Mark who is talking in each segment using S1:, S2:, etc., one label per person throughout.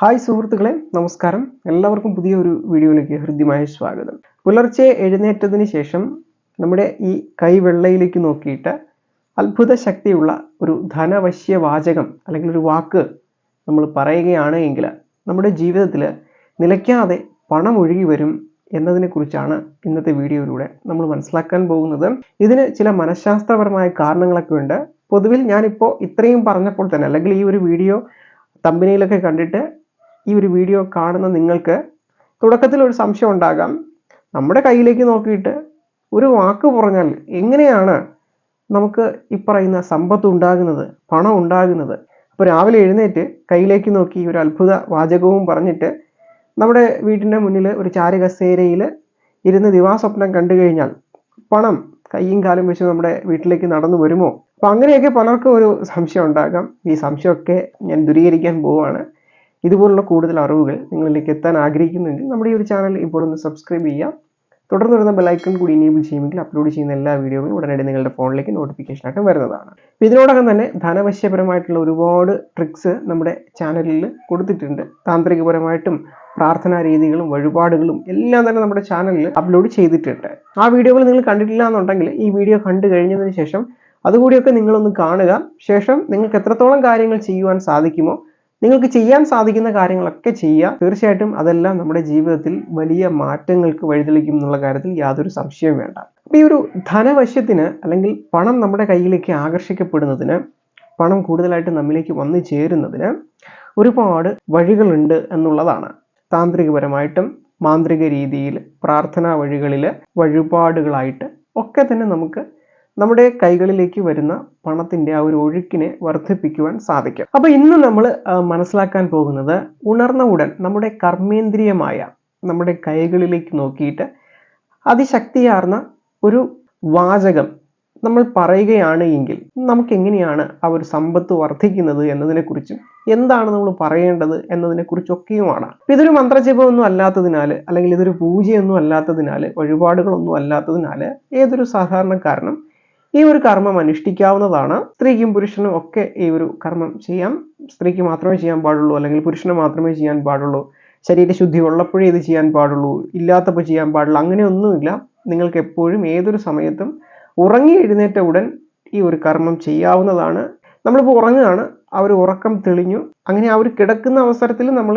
S1: Hi സുഹൃത്തുക്കളെ നമസ്കാരം. എല്ലാവർക്കും പുതിയ ഒരു വീഡിയോയിലേക്ക് ഹൃദ്യമായ സ്വാഗതം. പുലർച്ചെ എഴുന്നേറ്റതിന് ശേഷം നമ്മുടെ ഈ കൈവെള്ളയിലേക്ക് നോക്കിയിട്ട് അത്ഭുത ശക്തിയുള്ള ഒരു ധനവശ്യ വാചകം അല്ലെങ്കിൽ ഒരു വാക്ക് നമ്മൾ പറയുകയാണ് എങ്കിൽ നമ്മുടെ ജീവിതത്തിൽ നിലയ്ക്കാതെ പണം ഒഴുകി വരും എന്നതിനെക്കുറിച്ചാണ് ഇന്നത്തെ വീഡിയോയിലൂടെ നമ്മൾ മനസ്സിലാക്കാൻ പോകുന്നത്. ഇതിന് ചില മനഃശാസ്ത്രപരമായ കാരണങ്ങളൊക്കെ ഉണ്ട്. പൊതുവിൽ ഞാനിപ്പോൾ ഇത്രയും പറഞ്ഞപ്പോൾ തന്നെ അല്ലെങ്കിൽ ഈ ഒരു വീഡിയോ തമ്പനിയിലൊക്കെ കണ്ടിട്ട് ഈ ഒരു വീഡിയോ കാണുന്ന നിങ്ങൾക്ക് തുടക്കത്തിൽ ഒരു സംശയം ഉണ്ടാകാം. നമ്മുടെ കയ്യിലേക്ക് നോക്കിയിട്ട് ഒരു വാക്ക് പറഞ്ഞാൽ എങ്ങനെയാണ് നമുക്ക് ഈ പറയുന്ന സമ്പത്ത് ഉണ്ടാകുന്നത് പണം ഉണ്ടാകുന്നത്? അപ്പോൾ രാവിലെ എഴുന്നേറ്റ് കയ്യിലേക്ക് നോക്കി ഒരു അത്ഭുത വാചകവും പറഞ്ഞിട്ട് നമ്മുടെ വീട്ടിന്റെ മുന്നിൽ ഒരു ചാരുകസേരയിൽ ഇരുന്ന് ദിവാസ്വപ്നം കണ്ടു കഴിഞ്ഞാൽ പണം കയ്യും കാലും വെച്ച് നമ്മുടെ വീട്ടിലേക്ക് നടന്നു വരുമോ? അപ്പം അങ്ങനെയൊക്കെ പലർക്കും ഒരു സംശയം ഉണ്ടാകാം. ഈ സംശയമൊക്കെ ഞാൻ ദൂരീകരിക്കാൻ പോവുകയാണ്. ഇതുപോലുള്ള കൂടുതൽ അറിവുകൾ നിങ്ങളിലേക്ക് എത്താൻ ആഗ്രഹിക്കുന്നുവെങ്കിൽ നമ്മുടെ ഈ ഒരു ചാനൽ ഇപ്പോൾ ഒന്ന് സബ്സ്ക്രൈബ് ചെയ്യാം. തുടർന്ന് വരുന്ന ബെലൈക്കൺ കൂടി ഇനേബിൾ ചെയ്യുമെങ്കിൽ അപ്ലോഡ് ചെയ്യുന്ന എല്ലാ വീഡിയോകളും ഉടനടി നിങ്ങളുടെ ഫോണിലേക്ക് നോട്ടിഫിക്കേഷൻ ആയിട്ട് വരുന്നതാണ്. ഇതിനോടകം തന്നെ ധനവശ്യപരമായിട്ടുള്ള ഒരുപാട് ട്രിക്സ് നമ്മുടെ ചാനലിൽ കൊടുത്തിട്ടുണ്ട്. താന്ത്രികപരമായിട്ടും പ്രാർത്ഥനാ രീതികളും വഴിപാടുകളും എല്ലാം തന്നെ നമ്മുടെ ചാനലിൽ അപ്ലോഡ് ചെയ്തിട്ടുണ്ട്. ആ വീഡിയോകൾ നിങ്ങൾ കണ്ടിട്ടില്ല എന്നുണ്ടെങ്കിൽ ഈ വീഡിയോ കണ്ടു കഴിഞ്ഞതിന് ശേഷം അതുകൂടിയൊക്കെ നിങ്ങളൊന്ന് കാണുക. ശേഷം നിങ്ങൾക്ക് എത്രത്തോളം കാര്യങ്ങൾ ചെയ്യുവാൻ സാധിക്കുമോ നിങ്ങൾക്ക് ചെയ്യാൻ സാധിക്കുന്ന കാര്യങ്ങളൊക്കെ ചെയ്യുക. തീർച്ചയായിട്ടും അതെല്ലാം നമ്മുടെ ജീവിതത്തിൽ വലിയ മാറ്റങ്ങൾക്ക് വഴിതെളിക്കും എന്നുള്ള കാര്യത്തിൽ യാതൊരു സംശയവും വേണ്ട. അപ്പോൾ ഈ ഒരു ധനവശ്യത്തിന് അല്ലെങ്കിൽ പണം നമ്മുടെ കയ്യിലേക്ക് ആകർഷിക്കപ്പെടുന്നതിന് പണം കൂടുതലായിട്ട് നമ്മിലേക്ക് വന്നു ചേരുന്നതിന് ഒരുപാട് വഴികളുണ്ട് എന്നുള്ളതാണ്. താന്ത്രികപരമായിട്ടും മാന്ത്രിക രീതിയിൽ പ്രാർത്ഥനാ വഴികളിൽ വഴിപാടുകളായിട്ട് ഒക്കെ തന്നെ നമുക്ക് നമ്മുടെ കൈകളിലേക്ക് വരുന്ന പണത്തിന്റെ ആ ഒരു ഒഴുക്കിനെ വർദ്ധിപ്പിക്കുവാൻ സാധിക്കും. അപ്പോൾ ഇന്ന് നമ്മൾ മനസ്സിലാക്കാൻ പോകുന്നത് ഉണർന്ന ഉടൻ നമ്മുടെ കർമ്മേന്ദ്രിയമായ നമ്മുടെ കൈകളിലേക്ക് നോക്കിയിട്ട് അതിശക്തിയാർന്ന ഒരു വാചകം നമ്മൾ പറയുകയാണ് എങ്കിൽ നമുക്ക് എങ്ങനെയാണ് ആ ഒരു സമ്പത്ത് വർദ്ധിക്കുന്നത് എന്നതിനെക്കുറിച്ചും എന്താണ് നമ്മൾ പറയേണ്ടത് എന്നതിനെക്കുറിച്ചൊക്കെയുമാണ്. ഇതൊരു മന്ത്രജപമൊന്നും അല്ലാത്തതിനാൽ അല്ലെങ്കിൽ ഇതൊരു പൂജയൊന്നും അല്ലാത്തതിനാൽ വഴിപാടുകളൊന്നും അല്ലാത്തതിനാൽ ഏതൊരു സാധാരണക്കാരനും ഈ ഒരു കർമ്മം അനുഷ്ഠിക്കാവുന്നതാണ്. സ്ത്രീക്കും പുരുഷനും ഒക്കെ ഈ ഒരു കർമ്മം ചെയ്യാം. സ്ത്രീക്ക് മാത്രമേ ചെയ്യാൻ പാടുള്ളൂ അല്ലെങ്കിൽ പുരുഷന് മാത്രമേ ചെയ്യാൻ പാടുള്ളൂ. ശരീരശുദ്ധി ഉള്ളപ്പോഴേ ഇത് ചെയ്യാൻ പാടുള്ളൂ. ഇല്ലാത്തപ്പോൾ ചെയ്യാൻ പാടുള്ളൂ അങ്ങനെയൊന്നുമില്ല നിങ്ങൾക്ക് എപ്പോഴും ഏതൊരു സമയത്തും ഉറങ്ങി എഴുന്നേറ്റ ഉടൻ ഈ ഒരു കർമ്മം ചെയ്യാവുന്നതാണ്. നമ്മളിപ്പോൾ ഉറങ്ങുകയാണ്. അവർ ഉറക്കം തെളിഞ്ഞു. അങ്ങനെ അവർ കിടക്കുന്ന അവസരത്തിൽ നമ്മൾ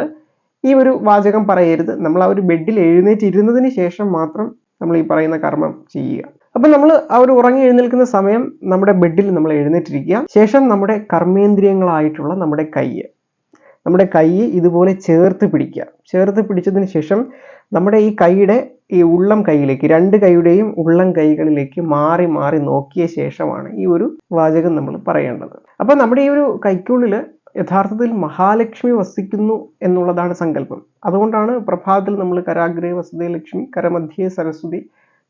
S1: ഈ ഒരു വാചകം പറയരുത്. നമ്മൾ ആ ഒരു ബെഡിൽ എഴുന്നേറ്റ് ഇരുന്നതിന് ശേഷം മാത്രം നമ്മൾ ഈ പറയുന്ന കർമ്മം ചെയ്യുക. അപ്പം നമ്മൾ ആ ഒരു ഉറങ്ങി എഴുന്നേൽക്കുന്ന സമയം നമ്മുടെ ബെഡിൽ നമ്മൾ എഴുന്നേറ്റിരിക്കുക. ശേഷം നമ്മുടെ കർമ്മേന്ദ്രിയങ്ങളായിട്ടുള്ള നമ്മുടെ കൈ നമ്മുടെ കൈ ഇതുപോലെ ചേർത്ത് പിടിക്കുക. ചേർത്ത് പിടിച്ചതിന് ശേഷം നമ്മുടെ ഈ കൈയുടെ ഈ ഉള്ളം കൈയിലേക്ക് രണ്ട് കൈയുടെയും ഉള്ളം കൈകളിലേക്ക് മാറി മാറി നോക്കിയ ശേഷമാണ് ഈ ഒരു വാചകം നമ്മൾ പറയേണ്ടത്. അപ്പം നമ്മുടെ ഈ ഒരു കൈക്കുള്ളിൽ യഥാർത്ഥത്തിൽ മഹാലക്ഷ്മി വസിക്കുന്നു എന്നുള്ളതാണ് സങ്കല്പം. അതുകൊണ്ടാണ് പ്രഭാതത്തിൽ നമ്മൾ കരാഗ്രഹ വസതേ ലക്ഷ്മി കരമധ്യേ സരസ്വതി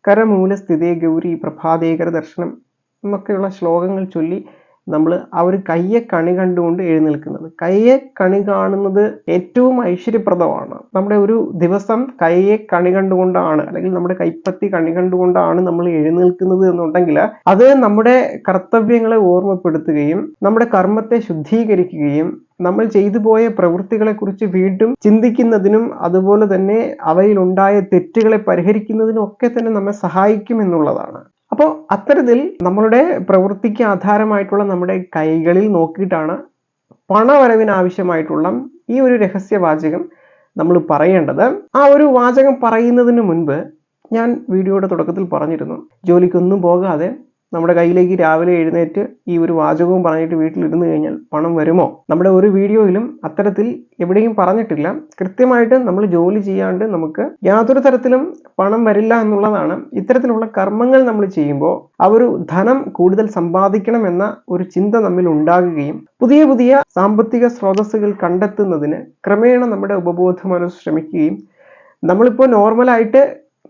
S1: കരമൂല സ്ഥിതേ ഗൗരി പ്രഭാതേകര ദർശനം എന്നൊക്കെയുള്ള ശ്ലോകങ്ങൾ ചൊല്ലി നമ്മൾ ആ ഒരു കയ്യെ കണി കണ്ടുകൊണ്ട് എഴുന്നേൽക്കുന്നത്. കയ്യെ കണി കാണുന്നത് ഏറ്റവും ഐശ്വര്യപ്രദമാണ്. നമ്മുടെ ഒരു ദിവസം കയ്യെ കണി കണ്ടുകൊണ്ടാണ് അല്ലെങ്കിൽ നമ്മുടെ കൈപ്പത്തി കണി കണ്ടുകൊണ്ടാണ് നമ്മൾ എഴുന്നേൽക്കുന്നത് എന്നുണ്ടെങ്കിൽ അത് നമ്മുടെ കർത്തവ്യങ്ങളെ ഓർമ്മപ്പെടുത്തുകയും നമ്മുടെ കർമ്മത്തെ ശുദ്ധീകരിക്കുകയും നമ്മൾ ചെയ്തു പോയ പ്രവൃത്തികളെക്കുറിച്ച് വീണ്ടും ചിന്തിക്കുന്നതിനും അതുപോലെ തന്നെ അവയിലുണ്ടായ തെറ്റുകളെ പരിഹരിക്കുന്നതിനും ഒക്കെ തന്നെ നമ്മെ സഹായിക്കും എന്നുള്ളതാണ്. അപ്പോൾ അത്തരത്തിൽ നമ്മളുടെ പ്രവൃത്തിക്ക് ആധാരമായിട്ടുള്ള നമ്മുടെ കൈകളിൽ നോക്കിയിട്ടാണ് പണവരവിന് ആവശ്യമായിട്ടുള്ള ഈ ഒരു രഹസ്യവാചകം നമ്മൾ പറയേണ്ടത്. ആ ഒരു വാചകം പറയുന്നതിന് മുൻപ് ഞാൻ വീഡിയോയുടെ തുടക്കത്തിൽ പറഞ്ഞിരുന്നു ജോലിക്കൊന്നും പോകാതെ നമ്മുടെ കയ്യിലേക്ക് രാവിലെ എഴുന്നേറ്റ് ഈ ഒരു വാചകവും പറഞ്ഞിട്ട് വീട്ടിലിരുന്ന് കഴിഞ്ഞാൽ പണം വരുമോ? നമ്മുടെ ഒരു വീഡിയോയിലും അത്തരത്തിൽ എവിടെയും പറഞ്ഞിട്ടില്ല. കൃത്യമായിട്ട് നമ്മൾ ജോലി ചെയ്യാണ്ട് നമുക്ക് യാതൊരു തരത്തിലും പണം വരില്ല എന്നുള്ളതാണ് ഇത്തരത്തിലുള്ള കർമ്മങ്ങൾ നമ്മൾ ചെയ്യുമ്പോൾ ആ ഒരു ധനം കൂടുതൽ സമ്പാദിക്കണം എന്ന ഒരു ചിന്ത നമ്മിൽ ഉണ്ടാകുകയും പുതിയ പുതിയ സാമ്പത്തിക സ്രോതസ്സുകൾ കണ്ടെത്തുന്നതിന് ക്രമേണ നമ്മുടെ ഉപബോധ മനസ്സ് ശ്രമിക്കുകയും നമ്മളിപ്പോൾ നോർമലായിട്ട്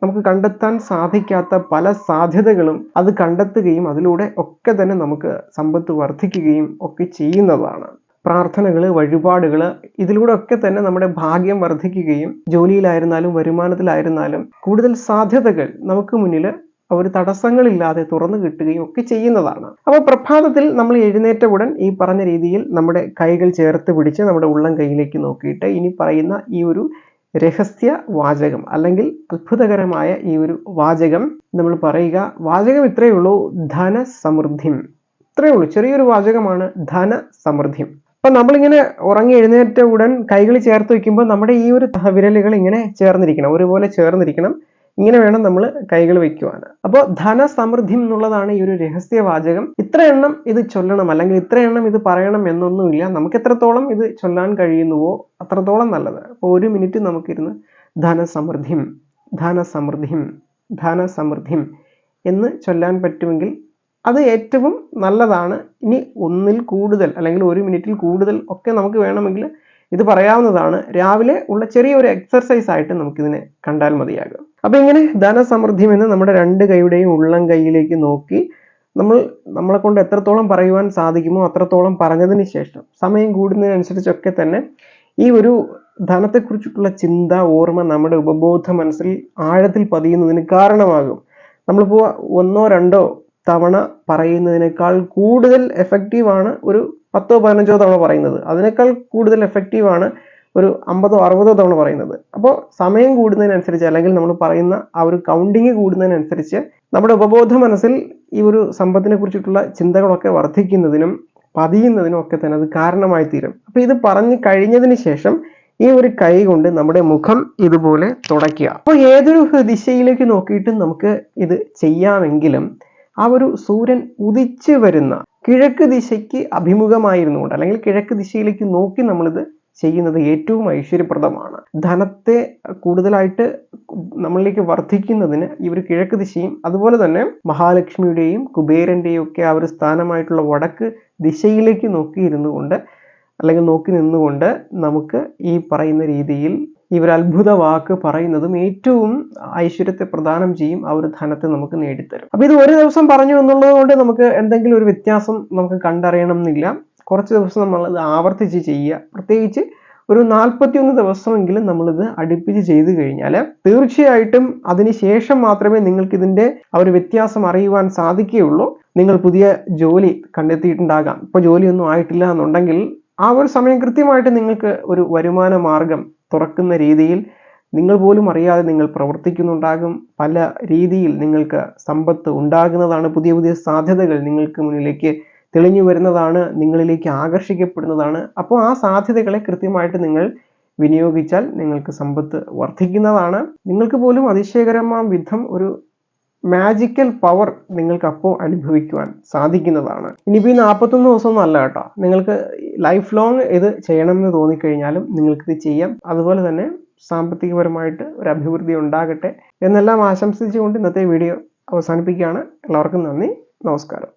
S1: നമുക്ക് കണ്ടെത്താൻ സാധിക്കാത്ത പല സാധ്യതകളും അത് കണ്ടെത്തുകയും അതിലൂടെ ഒക്കെ തന്നെ നമുക്ക് സമ്പത്ത് വർദ്ധിക്കുകയും ഒക്കെ ചെയ്യുന്നതാണ്. പ്രാർത്ഥനകൾ വഴിപാടുകൾ ഇതിലൂടെ ഒക്കെ തന്നെ നമ്മുടെ ഭാഗ്യം വർദ്ധിക്കുകയും ജോലിയിലായിരുന്നാലും വരുമാനത്തിലായിരുന്നാലും കൂടുതൽ സാധ്യതകൾ നമുക്ക് മുന്നിൽ ഒരു തടസ്സങ്ങളില്ലാതെ തുറന്നു കിട്ടുകയും ഒക്കെ ചെയ്യുന്നതാണ്. അപ്പോൾ പ്രഭാതത്തിൽ നമ്മൾ എഴുന്നേറ്റ ഉടൻ ഈ പറഞ്ഞ രീതിയിൽ നമ്മുടെ കൈകൾ ചേർത്ത് പിടിച്ച് നമ്മുടെ ഉള്ളം കൈയിലേക്ക് നോക്കിയിട്ട് ഇനി പറയുന്ന ഈ ഒരു രഹസ്യ വാചകം അല്ലെങ്കിൽ അത്ഭുതകരമായ ഈ ഒരു വാചകം നമ്മൾ പറയുക വാചകം ഇത്രയേ ഉള്ളൂ ധനസമൃദ്ധിം. ഇത്രയേ ഉള്ളൂ ചെറിയൊരു വാചകമാണ് ധനസമൃദ്ധിം. അപ്പൊ നമ്മളിങ്ങനെ ഉറങ്ങി എഴുന്നേറ്റ ഉടൻ കൈകൾ ചേർത്ത് വയ്ക്കുമ്പോൾ നമ്മുടെ ഈ ഒരു വിരലുകൾ ഇങ്ങനെ ചേർന്നിരിക്കണം ഒരുപോലെ ചേർന്നിരിക്കണം. ഇങ്ങനെ വേണം നമ്മൾ കൈകൾ വയ്ക്കുവാൻ അപ്പോൾ ധനസമൃദ്ധി എന്നുള്ളതാണ് ഈ ഒരു രഹസ്യവാചകം ഇത്ര എണ്ണം ഇത് ചൊല്ലണം അല്ലെങ്കിൽ ഇത്ര എണ്ണം ഇത് പറയണം എന്നൊന്നുമില്ല. നമുക്ക് എത്രത്തോളം ഇത് ചൊല്ലാൻ കഴിയുന്നുവോ അത്രത്തോളം നല്ലത്. അപ്പോൾ ഒരു മിനിറ്റ് നമുക്കിരുന്ന് ധനസമൃദ്ധിം ധനസമൃദ്ധിം ധനസമൃദ്ധിം എന്ന് ചൊല്ലാൻ പറ്റുമെങ്കിൽ അത് ഏറ്റവും നല്ലതാണ്. ഇനി ഒന്നിൽ കൂടുതൽ അല്ലെങ്കിൽ ഒരു മിനിറ്റിൽ കൂടുതൽ ഒക്കെ നമുക്ക് വേണമെങ്കിൽ ഇത് പറയാവുന്നതാണ് രാവിലെ ഉള്ള ചെറിയൊരു എക്സർസൈസ് ആയിട്ട് നമുക്കിതിനെ കണ്ടാൽ മതിയാകും അപ്പൊ ഇങ്ങനെ ധനസമൃദ്ധി എന്ന് നമ്മുടെ രണ്ട് കൈയുടെയും ഉള്ളം കൈയിലേക്ക് നോക്കി നമ്മൾ നമ്മളെ കൊണ്ട് എത്രത്തോളം പറയുവാൻ സാധിക്കുമോ അത്രത്തോളം പറഞ്ഞതിന് ശേഷം സമയം കൂടുന്നതിനനുസരിച്ചൊക്കെ തന്നെ ഈ ഒരു ധനത്തെക്കുറിച്ചിട്ടുള്ള ചിന്ത ഓർമ്മ നമ്മുടെ ഉപബോധ മനസ്സിൽ ആഴത്തിൽ പതിയുന്നതിന് കാരണമാകും. നമ്മളിപ്പോൾ ഒന്നോ രണ്ടോ തവണ പറയുന്നതിനേക്കാൾ കൂടുതൽ എഫക്റ്റീവാണ് ഒരു പത്തോ പതിനഞ്ചോ തവണ പറയുന്നത്. അതിനേക്കാൾ കൂടുതൽ എഫക്റ്റീവാണ് ഒരു അമ്പതോ അറുപതോ തവണ പറയുന്നത്. അപ്പോൾ സമയം കൂടുന്നതിനനുസരിച്ച് അല്ലെങ്കിൽ നമ്മൾ പറയുന്ന ആ ഒരു കൗണ്ടിങ് കൂടുന്നതിനനുസരിച്ച് നമ്മുടെ ഉപബോധ മനസ്സിൽ ഈ ഒരു സമ്പത്തിനെ കുറിച്ചിട്ടുള്ള ചിന്തകളൊക്കെ വർദ്ധിക്കുന്നതിനും പതിയുന്നതിനും ഒക്കെ തന്നെ അത് കാരണമായി തീരും. അപ്പോൾ ഇത് പറഞ്ഞു കഴിഞ്ഞതിന് ശേഷം ഈ ഒരു കൈ കൊണ്ട് നമ്മുടെ മുഖം ഇതുപോലെ തുടയ്ക്കുക. അപ്പോൾ ഏതൊരു ദിശയിലേക്ക് നോക്കിയിട്ടും നമുക്ക് ഇത് ചെയ്യാമെങ്കിലും ആ ഒരു സൂര്യൻ ഉദിച്ചു വരുന്ന കിഴക്ക് ദിശയ്ക്ക് അഭിമുഖമായിരുന്നുകൊണ്ട് അല്ലെങ്കിൽ കിഴക്ക് ദിശയിലേക്ക് നോക്കി നമ്മളിത് ചെയ്യുന്നത് ഏറ്റവും ഐശ്വര്യപ്രദമാണ്. ധനത്തെ കൂടുതലായിട്ട് നമ്മളിലേക്ക് വർദ്ധിക്കുന്നതിന് ഇവർ കിഴക്ക് ദിശയും അതുപോലെ തന്നെ മഹാലക്ഷ്മിയുടെയും കുബേരന്റെയും ഒക്കെ ആ ഒരു സ്ഥാനമായിട്ടുള്ള വടക്ക് ദിശയിലേക്ക് നോക്കിയിരുന്നു കൊണ്ട് അല്ലെങ്കിൽ നോക്കി നിന്നുകൊണ്ട് നമുക്ക് ഈ പറയുന്ന രീതിയിൽ ഒരു അത്ഭുത വാക്ക് പറയുന്നതും ഏറ്റവും ഐശ്വര്യത്തെ പ്രദാനം ചെയ്യും ആ ഒരു ധനത്തെ നമുക്ക് നേടിത്തരും. അപ്പൊ ഇത് ഒരു ദിവസം പറഞ്ഞു എന്നുള്ളത് കൊണ്ട് നമുക്ക് എന്തെങ്കിലും ഒരു വ്യത്യാസം നമുക്ക് കണ്ടറിയണം എന്നില്ല കുറച്ച് ദിവസം നമ്മൾ ഇത് ആവർത്തിച്ച് ചെയ്യുക. പ്രത്യേകിച്ച് ഒരു നാൽപ്പത്തിയൊന്ന് ദിവസമെങ്കിലും നമ്മളിത് അടുപ്പിച്ച് ചെയ്തു കഴിഞ്ഞാൽ തീർച്ചയായിട്ടും അതിനുശേഷം മാത്രമേ നിങ്ങൾക്ക് ഇതിന്റെ ആ ഒരു വ്യത്യാസം അറിയുവാൻ സാധിക്കുകയുള്ളൂ. നിങ്ങൾ പുതിയ ജോലി കണ്ടെത്തിയിട്ടുണ്ടാകാം. ഇപ്പൊ ജോലിയൊന്നും ആയിട്ടില്ല എന്നുണ്ടെങ്കിൽ ആ ഒരു സമയം കൃത്യമായിട്ട് നിങ്ങൾക്ക് ഒരു വരുമാന മാർഗം തുറക്കുന്ന രീതിയിൽ നിങ്ങൾ പോലും അറിയാതെ നിങ്ങൾ പ്രവർത്തിക്കുന്നുണ്ടാകും. പല രീതിയിൽ നിങ്ങൾക്ക് സമ്പത്ത് ഉണ്ടാകുന്നതാണ് പുതിയ പുതിയ സാധ്യതകൾ നിങ്ങൾക്ക് മുന്നിലേക്ക് തെളിഞ്ഞു വരുന്നതാണ് നിങ്ങളിലേക്ക് ആകർഷിക്കപ്പെടുന്നതാണ്. അപ്പോൾ ആ സാധ്യതകളെ കൃത്യമായിട്ട് നിങ്ങൾ വിനിയോഗിച്ചാൽ നിങ്ങൾക്ക് സമ്പത്ത് വർദ്ധിക്കുന്നതാണ്. നിങ്ങൾക്ക് പോലും അതിശയകരമാം വിധം ഒരു മാജിക്കൽ പവർ നിങ്ങൾക്ക് അപ്പോൾ അനുഭവിക്കുവാൻ സാധിക്കുന്നതാണ്. ഇനിയിപ്പോൾ ഈ നാൽപ്പത്തൊന്ന് ദിവസം നല്ല കേട്ടോ. നിങ്ങൾക്ക് ലൈഫ് ലോങ് ഇത് ചെയ്യണമെന്ന് തോന്നിക്കഴിഞ്ഞാലും നിങ്ങൾക്കിത് ചെയ്യാം. അതുപോലെ തന്നെ സാമ്പത്തികപരമായിട്ട് ഒരു അഭിവൃദ്ധി ഉണ്ടാകട്ടെ എന്നെല്ലാം ആശംസിച്ചുകൊണ്ട് ഇന്നത്തെ വീഡിയോ അവസാനിപ്പിക്കുകയാണ്. എല്ലാവർക്കും നന്ദി. നമസ്കാരം.